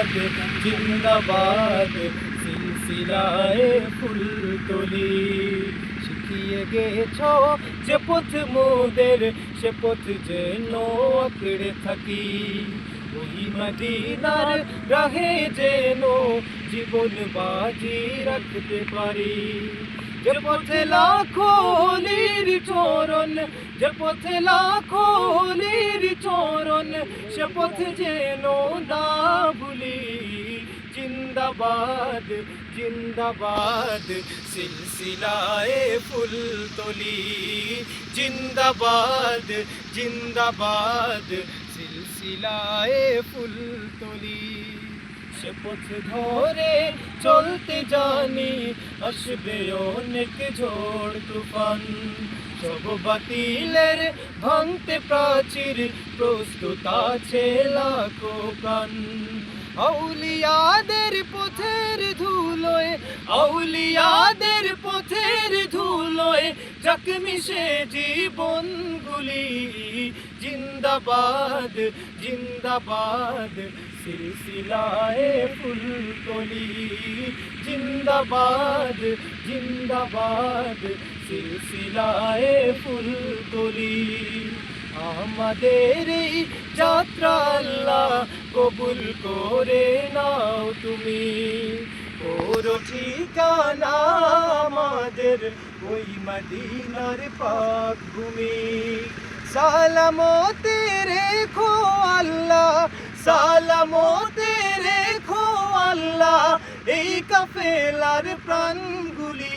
জিন্দাবাদ জিন্দাবাদ, সিলসিলায় ফুলতলি শিখিয়ে গেছ যে পথ মোদের, সে পথ যেন আঁকড়ে থাকি। ওই মদিনার রাহে যেন জীবন বাজি রাখতে পারি। যে পথে লাখো লীর চরণ যে পথে লাখো লীর চরণ সে পথে যেন না ভুলি। জিন্দাবাদ জিন্দাবাদ সিলসিলায়ে ফুল তলি। জিন্দাবাদ জিন্দাবাদ সিলসিলায়ে ফুল তলি। সে পথ ধরে চলতে জানি, আসবে অনেক ঝড় তুফান। সব বাতিলের ভাঙতে প্রাচীর, প্রস্তুত আছে লাখো প্রাণ। আউলিয়াদের পথের ধুলোয়, আউলিয়াদের পথের ধুলোয় যাক মিশে জীবনগুলি। জিন্দাবাদ জিন্দাবাদ, সিলসিলায়ে ফুলকলি জিন্দাবাদ জিন্দাবাদ, সিলসিলায়ে ফুলকলি আমাদের এই যাত্রা আল্লাহ কবুল করে নাও তুমি। ওর ঠিকানা আমাদের ওই মদিনার পাক ভূমি সালামতে রেখো আল্লাহ, সালামতে রেখো আল্লাহ, এই কাফেলার প্রাণগুলি